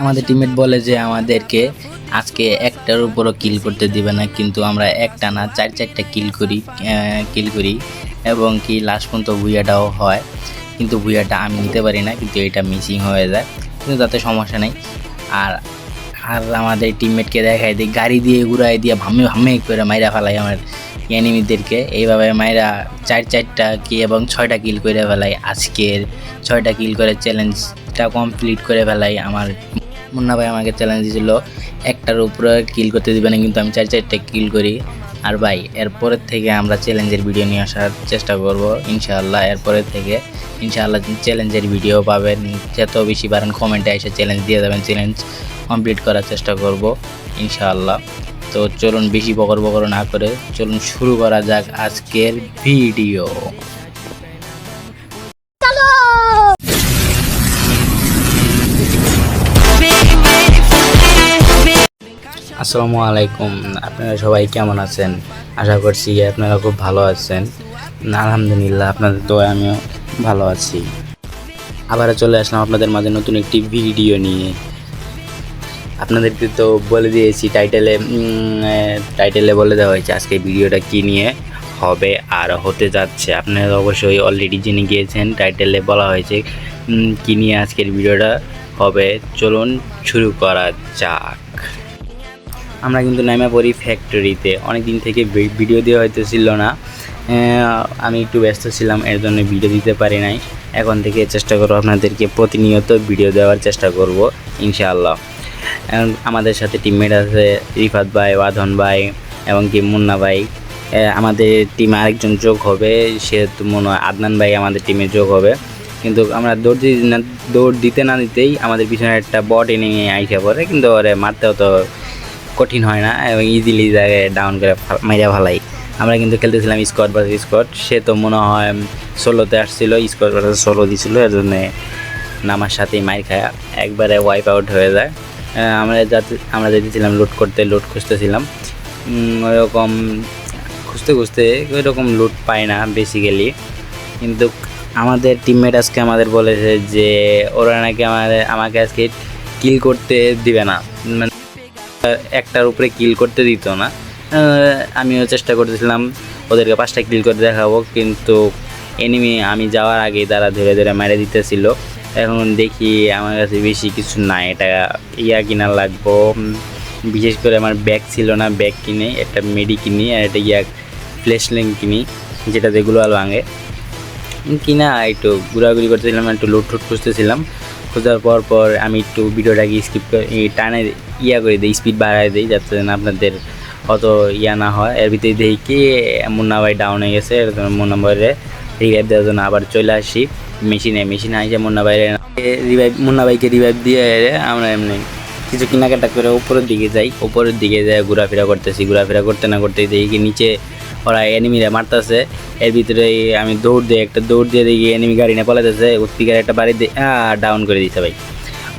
আমাদের টিমমেট বলে যে আমাদেরকে আজকে একটার উপরও কিল করতে দিবে না, কিন্তু আমরা একটা না, চার চারটা কিল করি কিল করি। এবং কি লাস্ট পর্যন্ত ভুইয়াটাও হয়, কিন্তু ভুইয়াটা আমি নিতে পারি না, কিন্তু এটা মিসিং হয়ে যায়। কিন্তু তাতে সমস্যা নেই। আর আর আমাদের টিমমেটকে দেখাই দিই, গাড়ি দিয়ে ঘুরাই দিয়ে ভামে ভামে করে মাইরা ফেলাই আমার এনিমিদেরকে এইভাবে মাইরা চার চারটা কি এবং ছয়টা কিল করে ফেলাই। আজকের ছয়টা কিল করে চ্যালেঞ্জটা কমপ্লিট করে ফেলাই। আমার মুন্না ভাই আমাকে চ্যালেঞ্জ দিয়েছিল একটার উপরে কিল করতে দিবে না, কিন্তু আমি চার চারটা কিল করি। আর ভাই, এরপরের থেকে আমরা চ্যালেঞ্জের ভিডিও নিয়ে আসার চেষ্টা করব, ইনশাআল্লাহ। এরপরের থেকে ইনশাআল্লাহ চ্যালেঞ্জের ভিডিও পাবেন। যত বেশি পারেন কমেন্টে এসে চ্যালেঞ্জ দিয়ে দেবেন চ্যালেঞ্জ কমপ্লিট করার চেষ্টা করব, ইনশাআল্লাহ। তো চলুন বেশি বকর বকর না করে চলুন শুরু করা যাক আজকের ভিডিও। আসসালামু আলাইকুম, আপনারা সবাই কেমন আছেন? আশা করছি আপনারা খুব ভালো আছেন। আলহামদুলিল্লাহ, আপনাদের তো আমিও ভালো আছি। আবার চলে আসলাম আপনাদের মাঝে নতুন একটি ভিডিও নিয়ে। আপনাদেরকে তো বলে দিয়েছি টাইটেলে টাইটেলে বলে দেওয়া হয়েছে, আজকে ভিডিওটা কী নিয়ে হবে আর হতে যাচ্ছে। আপনারা অবশ্যই অলরেডি জেনে গিয়েছেন টাইটেলে বলা হয়েছে কী নিয়ে আজকের ভিডিওটা হবে। চলুন শুরু করা যাক। আমরা কিন্তু নামা পড়ি ফ্যাক্টরিতে অনেক দিন থেকে ভিডিও দেওয়া হইতেছিল না। আমি একটু ব্যস্ত ছিলাম, এর জন্য ভিডিও দিতে পারি নাই। এখন থেকে চেষ্টা করব আপনাদেরকে প্রতিনিয়ত ভিডিও দেওয়ার চেষ্টা করব, ইনশাআল্লাহ। আমাদের সাথে টিমমেট আছে রিফাত ভাই, ওয়াধন ভাই এবং কি মুন্না ভাই। আমাদের টিমে আরেকজন যোগ হবে, সে তো মনে হয় আদনান ভাই আমাদের টিমে যোগ হবে। কিন্তু আমরা দৌড় দিতে না, দৌড় দিতে না দিতেই আমাদের পিছনে একটা বট এনে নিয়ে আইসা পড়ে, কিন্তু ওরে মারতেও তো কঠিন হয় না এবং ইজিলি জায়গায় ডাউন করে মাইরা ভালাই আমরা কিন্তু খেলতেছিলাম স্কট ভার্সেস স্কট সে তো মনে হয় ষোলোতে আসছিল স্কট ভার্সেস ষোলো দিছিল, এর জন্যে নামার সাথেই মাইর খায়া। একবারে ওয়াইপ আউট হয়ে যায়। আমরা যাতে আমরা যেতেছিলাম লুট করতে লুট খুঁজতেছিলাম। ওইরকম খুঁজতে খুঁজতে ওই রকম লুট পাই না বেসিক্যালি কিন্তু আমাদের টিমমেট আজকে আমাদের বলেছে যে, ওরা নাকি আমাদের আমাকে আজকে কিল করতে দিবে না। মানে একটার উপরে কিল করতে দিত না। আমিও চেষ্টা করতেছিলাম ওদেরকে পাঁচটা কিল করে দেখাবো, কিন্তু এনিমি আমি যাওয়ার আগেই তারা ধরে ধরে মেরে দিতেছিল। এখন দেখি আমার কাছে বেশি কিছু নাই। এটা ইয়া কিনা লাগবো। বিশেষ করে আমার ব্যাগ ছিল না ব্যাগ কিনে, একটা মেডি কিনি আর একটা ইয়া লিঙ্ক কিনি যেটা যেগুলো আর ভাঙে। কিনা একটু ঘোরাঘুরি করতেছিলাম, একটু লুট টুট খুঁজতেছিলাম। খোঁজার পর পর আমি একটু ভিডিওটাকে স্কিপ করে টানে ইয়া করে দিই স্পিড বাড়ায় দিই, যাতে যেন আপনাদের অত ইয়া না হয়। এর ভিতরে দেখি কি মুন্না ভাই ডাউন হয়ে গেছে মুন্না ভাইয়ের রিভাইভ দেওয়ার জন্য আবার চলে আসি। মেশিনে মেশিনে আইসে মুন্না ভাইয়ের রিভাইভ মুন্না ভাইকে রিভাইভ দিয়ে আমরা এমনি কিছু কেনাকাটা করে উপরের দিকে যাই। উপরের দিকে যাই ঘোরাফেরা করতেছি। ঘোরাফেরা করতে না করতে দেখি নিচে ওরা এনিমিরা মারতেছে। এর ভিতরে আমি দৌড় দিয়ে একটা দৌড় দিয়ে দেখি এনিমি গাড়ি নিয়ে পালাতেছে স্পিকার একটা বাড়ি দিয়ে ডাউন করে দিছে ভাই।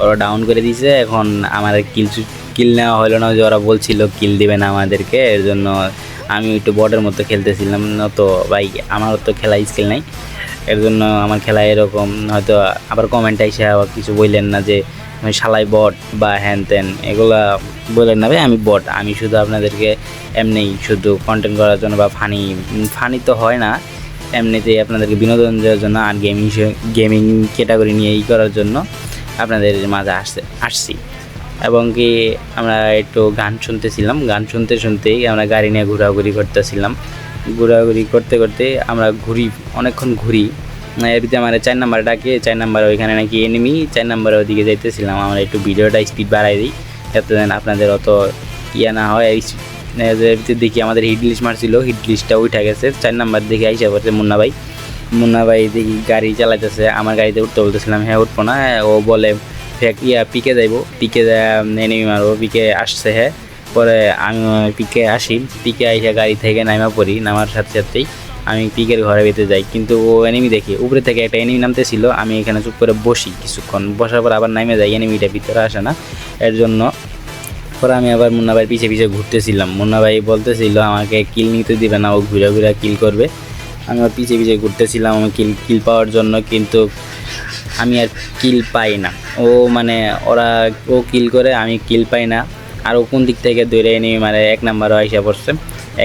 ওরা ডাউন করে দিছে। এখন আমার কিল কিল নেওয়া হলো না। যে ওরা বলছিল কিল দিবে না আমাদেরকে। এর জন্য আমি একটু বটের মতো খেলতেছিলাম না তো। ভাই, আমারও তো খেলা স্কিল নাই। এর জন্য আমার খেলা এরকম, হয়তো আবার কমেন্ট এসে আবার কিছু বললেন না যে, আমি বট বা হ্যান ত্যান। এগুলা বললেন না, ভাই, আমি বট। আমি শুধু আপনাদেরকে এমনি শুধু কন্টেন্ট করার জন্য বা ফানি ফানি তো হয় না। এমনিতেই আপনাদেরকে বিনোদন দেওয়ার জন্য আর গেমিং গেমিং ক্যাটাগরি নিয়ে ই করার জন্য আপনাদের মাঝে আসছে, আসছি। এবং কি আমরা একটু গান শুনতেছিলাম, গান শুনতে শুনতেই আমরা গাড়ি নিয়ে ঘোরাঘুরি করতেছিলাম। ঘোরাঘুরি করতে করতে আমরা ঘুরি, অনেকক্ষণ ঘুরি। এর ভিতরে আমার চার নাম্বার ডাকে, চার নাম্বার ওইখানে নাকি এনিমি চার নাম্বার ওদিকে যাইতেছিলাম। আমরা একটু ভিডিওটা স্পিড বাড়াই দিই, যাতে আপনাদের অত ইয়া না হয়। দেখি আমাদের হিট লিস্ট মারছিল হিট লিস্টটা উঠে গেছে। চার নাম্বার দেখে আইসা পড়ছে মুন্না ভাই। মুন্না ভাই দেখি গাড়ি চালাইতেছে, আমার গাড়িতে উঠতে বলতেছিলাম হ্যাঁ উঠবো না। ও বলে, ফেক, ইয়া, পিকে যাইবো। পিকে এনিমি মারবো, পিকে আসছে হ্যাঁ। পরে আমি পিকে আসি। পিকে আইসা গাড়ি থেকে নামা পড়ি, নামার সাথে সাথেই আমি পিকের ঘরে ভিতরে যাই। কিন্তু ও এনিমি দেখি, উপরে থেকে একটা এনিমি নামতেছিল, আমি এখানে চুপ করে বসি কিছুক্ষণ। বসার পর আবার নামে যাই এনিমিটা ভিতরে আসে না। এর জন্য পরে আমি আবার মুন্না ভাই পিছে পিছে ঘুরতেছিলাম। মুন্না ভাই বলতেছিল, আমাকে কিল নিতে দিবে না, ও ঘুরে ঘুরে কিল করবে। আমি ওর পিছে পিছে ঘুরতেছিলাম, আমি কিল কিল পাওয়ার জন্য, কিন্তু আমি আর কিল পাই না। ও মানে ওরা, ও কিল করে, আমি কিল পাই না। আর কোন দিক থেকে দৌড়ে নিয়ে মানে এক নাম্বারও আইসা পড়ছে।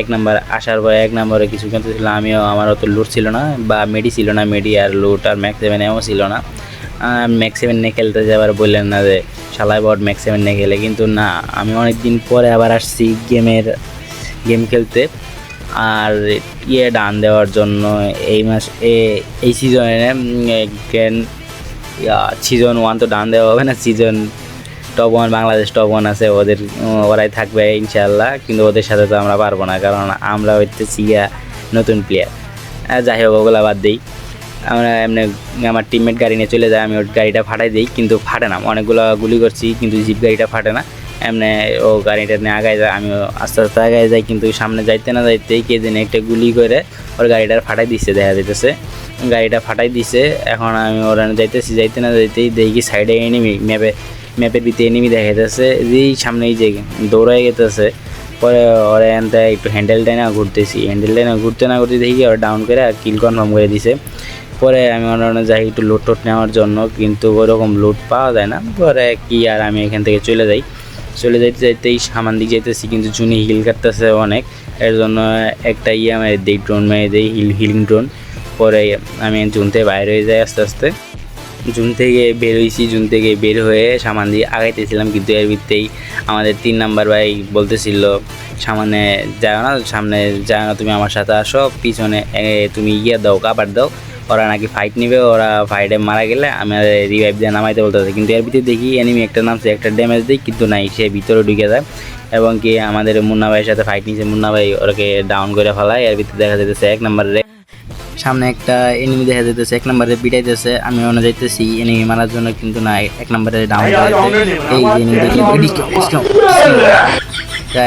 এক নাম্বার আসার পরে এক নম্বরে কিছু কিনতে ছিল, আমিও আমার অত লুট ছিল না, বা মেডি ছিল না মেডি আর লুট আর ম্যাক্স সেভেন এমও ছিল না। ম্যাক্স সেভেন নিয়ে খেলতে যাবার বললেন না যে, শালাই বট ম্যাক্স সেভেন নিয়ে খেলে, কিন্তু না, আমি অনেক দিন পরে আবার আসছি গেমের গেম খেলতে। আর ইয়ে ডান দেওয়ার জন্য এই মাস এই সিজনে সিজন ওয়ান তো ডান দেওয়া হবে না season top one Bangladesh top one আছে, ওদের ওরাই থাকবে ইনশাল্লাহ কিন্তু ওদের সাথে তো আমরা পারব না, কারণ আমরা হইতেছি গিয়া নতুন প্লেয়ার যাই হোক, ওগুলা বাদ দিই। আমরা এমনি আমার টিমমেট গাড়ি নিয়ে চলে যায় আমি ওর গাড়িটা ফাটাই দিই, কিন্তু ফাটে না। অনেকগুলো গুলি করছি, কিন্তু জিপ গাড়িটা ফাটে না। এমনি ও গাড়িটা নিয়ে আগায় যায় আমি আস্তে আস্তে আগায় যাই, কিন্তু সামনে যাইতে না যাইতেই কে দিন একটা গুলি করে ওর গাড়িটা ফাটাই দিচ্ছে দেখা যাইতেছে। গাড়িটা ফাটাই দিছে, এখন আমি ওরা যাইতেছি, যাইতে না যাইতেই দেখি সাইডে এনিমি ম্যাপে ম্যাপের ভিতরে এনিমি দেখা যাইতেছে যেই সামনে এই যে দৌড়াই গেতেছে, পরে ওরা এনতে একটু হ্যান্ডেলটাই না ঘুরতেছি হ্যান্ডেলটাই না ঘুরতে না ঘুরতে দেখি ওরা ডাউন করে আর কিল কনফার্ম করে দিছে। পরে আমি অন্য যাই একটু লুট টুট নেওয়ার জন্য, কিন্তু ওরকম লুট পাওয়া যায় না। পরে কি আর আমি এখান থেকে চলে যাই। চলে যাইতে যাইতেই সামান দিকে যাইতেছি, কিন্তু জুনি হিল কাটতেছে অনেক। এর জন্য একটা ইয়ে আমি দিই ড্রোন মেরে দিই হিল হিলিং ড্রোন পরে আমি জুন থেকে বাইরে হয়ে যাই আস্তে আস্তে। জুন থেকে বের হয়েছি জুন থেকে বের হয়ে সামান দিয়ে আগাইতেছিলাম, কিন্তু এর ভিত্তেই আমাদের তিন নাম্বার ভাই বলতেছিল, সামনে যাও না, সামনে যাও না, তুমি আমার সাথে আসো, পিছনে তুমি ইয়ে দাও, কাবার দাও, ওরা নাকি ফাইট নিবে, ওরা ফাইটে মারা গেলে আমি রিভাইভ দিয়ে নামাইতে বলতেছে। কিন্তু এর ভিতরে দেখি এনিমি একটা নামছে, একটা ড্যামেজ দিই কিন্তু নাই, সে ভিতরে ঢুকে যায়। এবং কি আমাদের মুন্না ভাইয়ের সাথে ফাইট নিয়েছে, মুন্না ভাই ওরাকে ডাউন করে ফেলায়, এর ভিতরে দেখা যেতেছে এক নম্বরে সামনে একটা এনিমি দেখা যাইতেছে এক নম্বরে পিটাইতেছে আমি মনে যাইতেছি এনিমি মারার জন্য কিন্তু না এক নম্বরে ডাউন এই এনিমি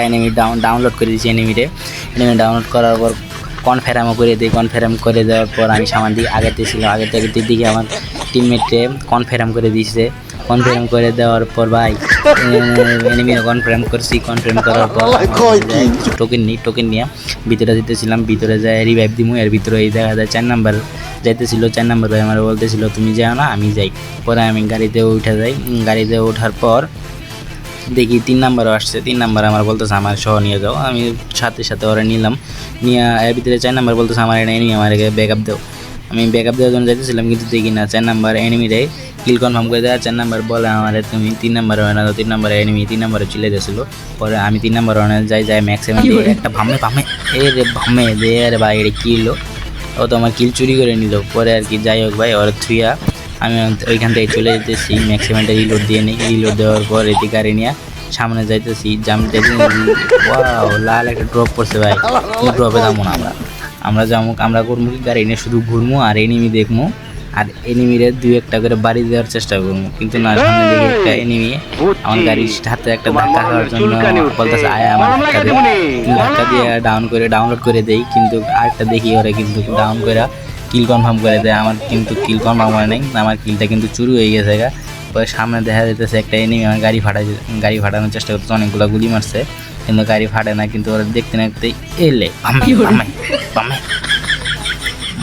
এনিমি ডাউন ডাউনলোড করে দিয়েছি এনিমিরে এনিমি ডাউনলোড করার পর কনফার্মও করে দিই কনফার্ম করে দেওয়ার পর আমি সামান দিকে আগেতে ছিলাম আগের থেকে দিকে আমার টিমমেটে কনফার্ম করে দিয়েছে। কনফার্ম করে দেওয়ার পর ভাই এনিমি কনফার্ম করছি কনফার্ম করার পর টোকেন নিই টোকেন নিয়ে ভিতরে যেতেছিলাম ভিতরে যায় রিভাইভ দিমু এর ভিতরে এই দেখা যায় চার নাম্বার যাইতেছিল চার নাম্বার ভাই আমার বলতেছিল তুমি যাও না আমি যাই। পরে আমি গাড়িতে উঠে যাই গাড়িতে ওঠার পর দেখি তিন নাম্বারও আসছে তিন নাম্বার আমার বলতেছে আমার সহ নিয়ে যাও। আমি সাথে সাথে ওরা নিলাম নিয়ে এর ভিতরে চার নাম্বার বলতেছে আমার এটা এনিমি আমার ব্যাক আপ দাও। আমি ব্যাক আপ দেওয়ার জন্য যাইতেছিলাম কিন্তু দেখি না চার নাম্বার এনিমিরে কিল কনফার্ম করে দেওয়া চার নাম্বার বলে আমার তুমি তিন নাম্বার হয় না তিন নাম্বার এনিমি তিন নাম্বারে চলে গেছিল। পরে আমি তিন নাম্বার ওয়ানে যাই যাই ম্যাক্সিমাম একটা ভামে ভামে এ রে ভামে দে রে ভাই এটা কি হলো ও তো আমার কিল চুরি করে নিল। পরে আর কি যাই হোক ভাই ওর থুইয়া আমি ওইখান থেকে চলে যেতেছি ম্যাক্সিমামটা রিলোড দিয়ে নিই রিলোড দেওয়ার পর এটি গাড়ি নিয়ে সামনে যাইতেছি জাম লাল একটা ড্রপ করছে ভাই। ড্রপে যাব না আমরা। আমরা যাব আমরা করব কি গাড়ি নিয়ে শুধু ঘুরবো আর এনিমি দেখব আর এনিমিরে দুই একটা করে বাড়ি দেওয়ার চেষ্টা করব কিন্তু না সামনে একটা এনিমি আমার গাড়ির হাতে একটা ধাক্কা খাওয়ার জন্য বলতেছে আয় আমার ধাক্কা দে। দিয়ে ডাউন করে ডাউনলোড করে দেই। কিন্তু আরেকটা দেখি ওরা কিন্তু ডাউন করে কিল কনফার্ম করে দেয়। আমার কিন্তু কিল কনফার্ম হয় নাই। আমার কিলটা কিন্তু চুরি হয়ে গেছে গা। পরে সামনে দেখা যেতেছে একটা এনিমি আমার গাড়ি ফাটাই গাড়ি ফাটানোর চেষ্টা করতেছে। অনেকগুলো গুলি মারছে। কিন্তু গাড়ি ফাটে না কিন্তু ওরা দেখতে না দেখতে এলে বামে বামে বামে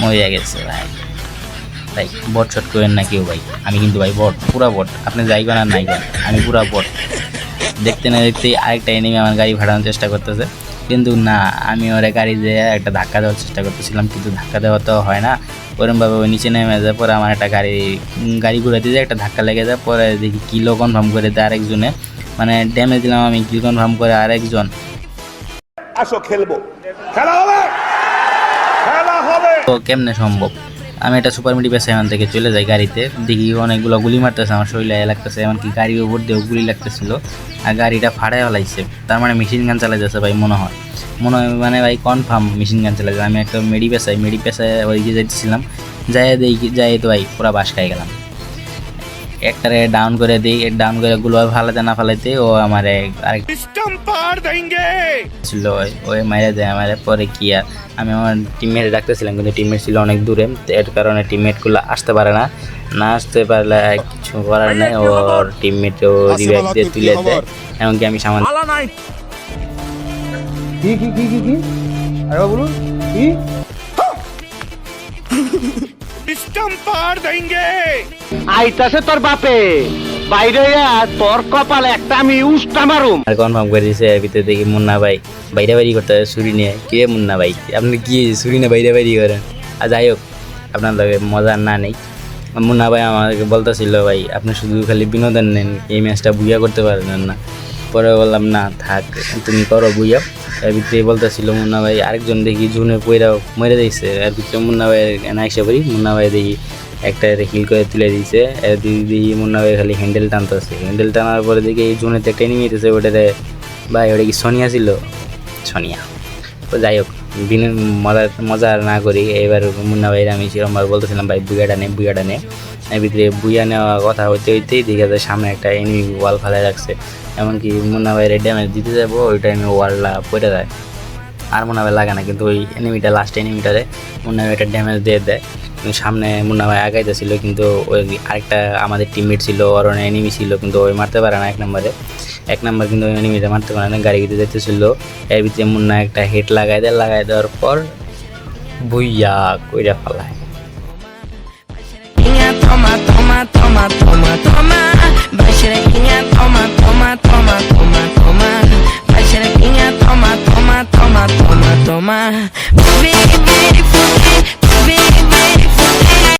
মরে গেছে ভাই। ভাই, বট শট করেন না কেউ ভাই। আমি কিন্তু ভাই বট, পুরা বট। আপনি যাইবেন আর নাই আমি পুরা বট। দেখতে না দেখতে আরেকটা এনিমি আমার গাড়ি ফাটানোর চেষ্টা করতেছে। কিন্তু না, আমি ওরে গাড়ি দিয়ে একটা ধাক্কা দেওয়ার চেষ্টা করতেছিলাম, কিন্তু ধাক্কা দেওয়া তো হয় না। ওরমভাবে ওই নিচে নেমে যায়, পরে আমার একটা গাড়ি গাড়ি ঘুরাতে যায়, একটা ধাক্কা লেগে যায়, পরে দেখি কিলো কনফার্ম করে দেয় আরেকজনে। মানে ড্যামেজ দিলাম আমি কিল কনফার্ম করে আরেকজন। আসো, খেলব। খেলা হবে! তো কেমনে সম্ভব? আমি একটা সুপার মিডি পেয়েছি এখান থেকে চলে যাই গাড়িতে। দেখি অনেকগুলো গুলি মারতেছে, আমার শরীরে লাগতেছে, এমনকি গাড়ির উপর দিয়েও গুলি লাগতেছিল। আর গাড়িটা ফাড়াই ফেলাইছে। তার মানে মেশিন গান চালা যাচ্ছে ভাই, মনে হয়। মনে হয় মানে ভাই কনফার্ম মেশিন গান চালা যায় আমি একটা মেডি পেশাই মেডি পেশায় ওইদিকে যাইতেছিলাম যাই দেখি যাই তো ভাই পুরা বাস খাই গেলাম। একটারে ডাউন করে দিই ডাউন করে গ্লোয়াল ফালাতে না ফালাইতে ও আমার আরেক ছিল ওই মাইরে দেয় আমার পরে কি আর? আমি আমার টিমমেট ডাকতেছিলাম কিন্তু টিমমেট ছিল অনেক দূরে এর কারণে টিমমেটগুলো আসতে পারে না। না আসতে পারলে কিছু করার নেই ওর টিমমেট ও রিভাইভ দিয়ে তুলে দেয়। এমনকি আমি সামান কি কি কি কি কি? আরে বলুন কি? চম্পার দেঙ্গে আইতাছে তোর বাপে। বাইরে তোর কপালে একটা আমি উস্টা মারুম। আর কনফার্ম করে দিছে ভিতরে দেখি মুন্না ভাই বাইরে বাইরে করতে হবে নিয়ে। কে মুন্না ভাই? আপনি কি ছুরি না বাইরে বাইরে করেন? আর যাই হোক আপনার লগে মজা না নেই। মুন্না ভাই আমাকে বলতেছিল ভাই আপনি শুধু খালি বিনোদন নেন এই ম্যাচটা বুঝা করতে পারেন না। পরে বললাম, না, থাক, তুমি করো বুইয়া এর ভিতরে বলতেছিল, মুন্না ভাই, আরেকজন দেখি জুনে পয়রা মরে দিয়েছে এর ভিতরে মুন্না ভাই না এসে পড়ি, মুন্না ভাই দেখি একটা হিল করে তুলে দিয়েছে এর দিদি দেখি মুন্না ভাই খালি হ্যান্ডেল টানতেছে। হ্যান্ডেল টানার পরে দেখি এই জুনেতে একটা নিয়ে দিতেছে ওটাতে ভাই, ওটা কি সোনিয়া ছিল? সোনিয়া। তো যাই হোক বিন মজা মজা না করি। এবার মুন্না ভাইয়ের আমি সেরকমভাবে বলতেছিলাম, ভাই বুয়াটা নে বুয়াটা নে ভিতরে বুয়া নেওয়া কথা হইতে হইতেই দেখে যায় সামনে একটা এনিমি ওয়াল ফেলায় রাখছে। এমনকি মুন্না ভাইয়ের ড্যামেজ দিতে যাব, ওই টাইমে ওয়ালটা পড়ে যায়। আর মুন্না ভাই লাগে না কিন্তু ওই এনিমিটা লাস্ট এনিমিটারে মুন্না ভাই একটা ড্যামেজ দিয়ে দেয়। কিন্তু সামনে মুন্না ভাই আগাইতেছিল কিন্তু ওই আরেকটা আমাদের টিমমেট ছিল ওর এনিমি ছিল কিন্তু ওই মারতে পারে না এক নম্বরে এক নম্বর কিন্তু ওই এনিমিটা মারতে পারে না গাড়ি গিতে যেতেছিল এর ভিতরে মুন্না একটা হেড লাগাই দেয় লাগাই দেওয়ার পর বুইয়া কইরা ফেলায়। toma, toma, toma, toma, toma. Toma, toma, toma. Vem, vem, fuder, vem, vem, fuder.